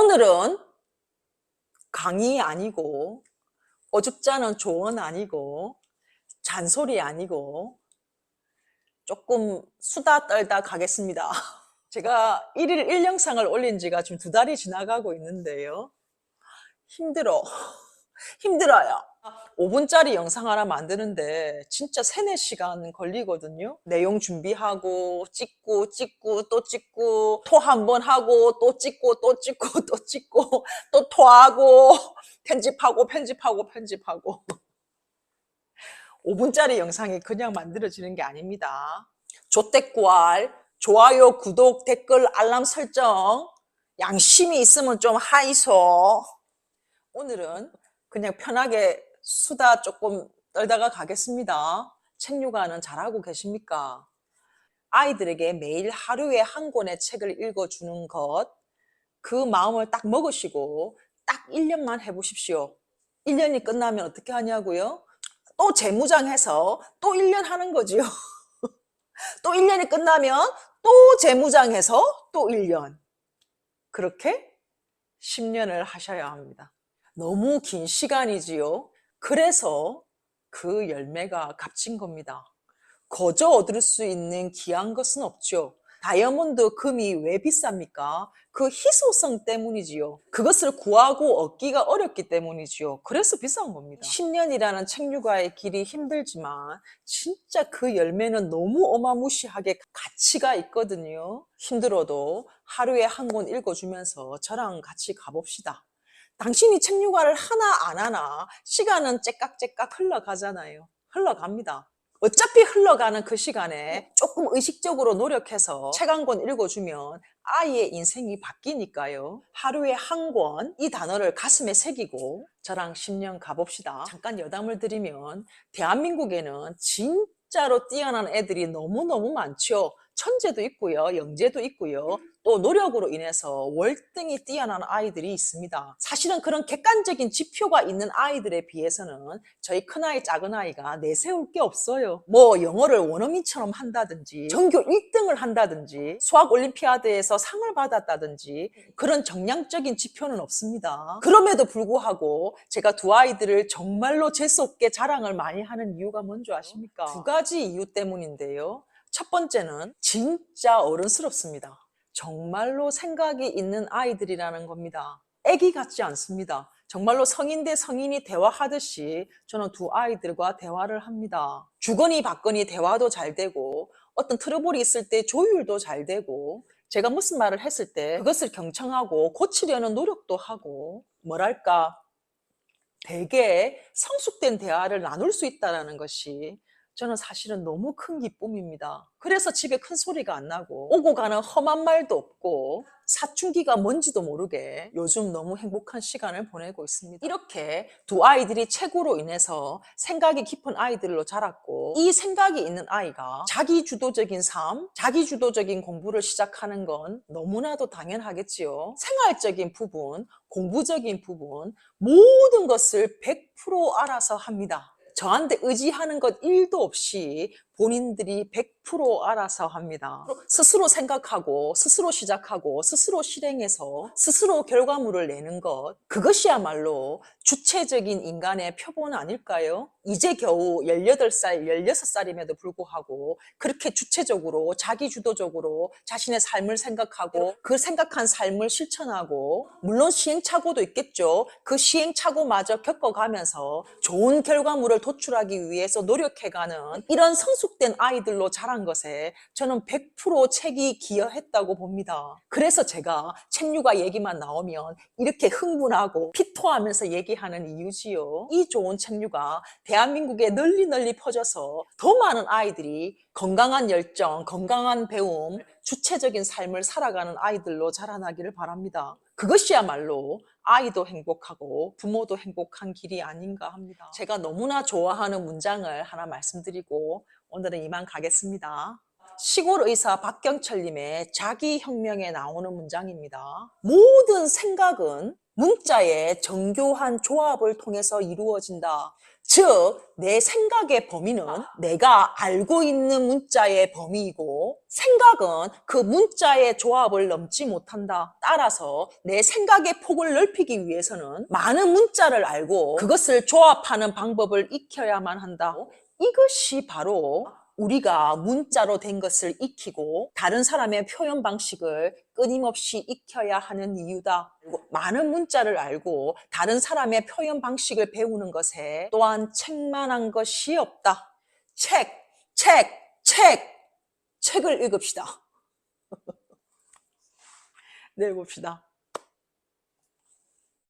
오늘은 강의 아니고 어줍잖은 조언 아니고 잔소리 아니고 조금 수다 떨다 가겠습니다. 제가 1일 1영상을 올린 지가 지금 두 달이 지나가고 있는데요. 힘들어. 힘들어요. 5분짜리 영상 하나 만드는데 진짜 3, 4시간 걸리거든요. 내용 준비하고 찍고 찍고 또 찍고 토 한 번 하고 또 찍고 또 찍고 또 찍고 또 토하고 편집하고 편집하고 편집하고 5분짜리 영상이 그냥 만들어지는 게 아닙니다. 조댓구알, 좋아요, 구독, 댓글, 알람 설정 양심이 있으면 좀 하이소. 오늘은 그냥 편하게 수다 조금 떨다가 가겠습니다. 책 육아는 잘하고 계십니까? 아이들에게 매일 하루에 한 권의 책을 읽어주는 것, 그 마음을 딱 먹으시고 딱 1년만 해보십시오. 1년이 끝나면 어떻게 하냐고요? 또 재무장해서 또 1년 하는 거지요. 또 1년이 끝나면 또 재무장해서 또 1년. 그렇게 10년을 하셔야 합니다. 너무 긴 시간이지요. 그래서 그 열매가 값진 겁니다. 거저 얻을 수 있는 귀한 것은 없죠. 다이아몬드, 금이 왜 비쌉니까? 그 희소성 때문이지요. 그것을 구하고 얻기가 어렵기 때문이지요. 그래서 비싼 겁니다. 10년이라는 책류가의 길이 힘들지만 진짜 그 열매는 너무 어마무시하게 가치가 있거든요. 힘들어도 하루에 한 권 읽어주면서 저랑 같이 가봅시다. 당신이 책류가를 하나 안 하나 시간은 째깍째깍 흘러가잖아요. 흘러갑니다. 어차피 흘러가는 그 시간에 조금 의식적으로 노력해서 책 한 권 읽어주면 아이의 인생이 바뀌니까요. 하루에 한 권 이 단어를 가슴에 새기고 저랑 10년 가봅시다. 잠깐 여담을 드리면 대한민국에는 진짜로 뛰어난 애들이 너무너무 많죠. 천재도 있고요, 영재도 있고요. 또 노력으로 인해서 월등히 뛰어난 아이들이 있습니다. 사실은 그런 객관적인 지표가 있는 아이들에 비해서는 저희 큰아이, 작은아이가 내세울 게 없어요. 뭐 영어를 원어민처럼 한다든지 전교 1등을 한다든지 수학 올림피아드에서 상을 받았다든지 그런 정량적인 지표는 없습니다. 그럼에도 불구하고 제가 두 아이들을 정말로 재수없게 자랑을 많이 하는 이유가 뭔지 아십니까? 두 가지 이유 때문인데요. 첫 번째는 진짜 어른스럽습니다. 정말로 생각이 있는 아이들이라는 겁니다. 애기 같지 않습니다. 정말로 성인 대 성인이 대화하듯이 저는 두 아이들과 대화를 합니다. 주거니 받거니 대화도 잘 되고 어떤 트러블이 있을 때 조율도 잘 되고 제가 무슨 말을 했을 때 그것을 경청하고 고치려는 노력도 하고 뭐랄까 되게 성숙된 대화를 나눌 수 있다는 것이 저는 사실은 너무 큰 기쁨입니다. 그래서 집에 큰 소리가 안 나고 오고 가는 험한 말도 없고 사춘기가 뭔지도 모르게 요즘 너무 행복한 시간을 보내고 있습니다. 이렇게 두 아이들이 책으로 인해서 생각이 깊은 아이들로 자랐고 이 생각이 있는 아이가 자기 주도적인 삶, 자기 주도적인 공부를 시작하는 건 너무나도 당연하겠지요. 생활적인 부분, 공부적인 부분 모든 것을 100% 알아서 합니다. 저한테 의지하는 것 1도 없이 본인들이 100% 알아서 합니다. 스스로 생각하고, 스스로 시작하고, 스스로 실행해서, 스스로 결과물을 내는 것. 그것이야말로 주체적인 인간의 표본 아닐까요? 이제 겨우 18살, 16살임에도 불구하고 그렇게 주체적으로, 자기주도적으로 자신의 삶을 생각하고 그 생각한 삶을 실천하고 물론 시행착오도 있겠죠. 그 시행착오마저 겪어가면서 좋은 결과물을 도출하기 위해서 노력해가는 이런 성숙 된 아이들로 자란 것에 저는 100% 책이 기여했다고 봅니다. 그래서 제가 책류가 얘기만 나오면 이렇게 흥분하고 피토하면서 얘기하는 이유지요. 이 좋은 책류가 대한민국에 널리 널리 퍼져서 더 많은 아이들이 건강한 열정, 건강한 배움, 주체적인 삶을 살아가는 아이들로 자라나기를 바랍니다. 그것이야말로 아이도 행복하고 부모도 행복한 길이 아닌가 합니다. 제가 너무나 좋아하는 문장을 하나 말씀드리고 오늘은 이만 가겠습니다. 시골 의사 박경철님의 자기혁명에 나오는 문장입니다. 모든 생각은 문자의 정교한 조합을 통해서 이루어진다. 즉, 내 생각의 범위는 내가 알고 있는 문자의 범위이고, 생각은 그 문자의 조합을 넘지 못한다. 따라서 내 생각의 폭을 넓히기 위해서는 많은 문자를 알고 그것을 조합하는 방법을 익혀야만 한다. 이것이 바로 우리가 문자로 된 것을 익히고 다른 사람의 표현 방식을 끊임없이 익혀야 하는 이유다. 그리고 많은 문자를 알고 다른 사람의 표현 방식을 배우는 것에 또한 책만한 것이 없다. 책, 책, 책, 책을 읽읍시다. 네, 봅시다.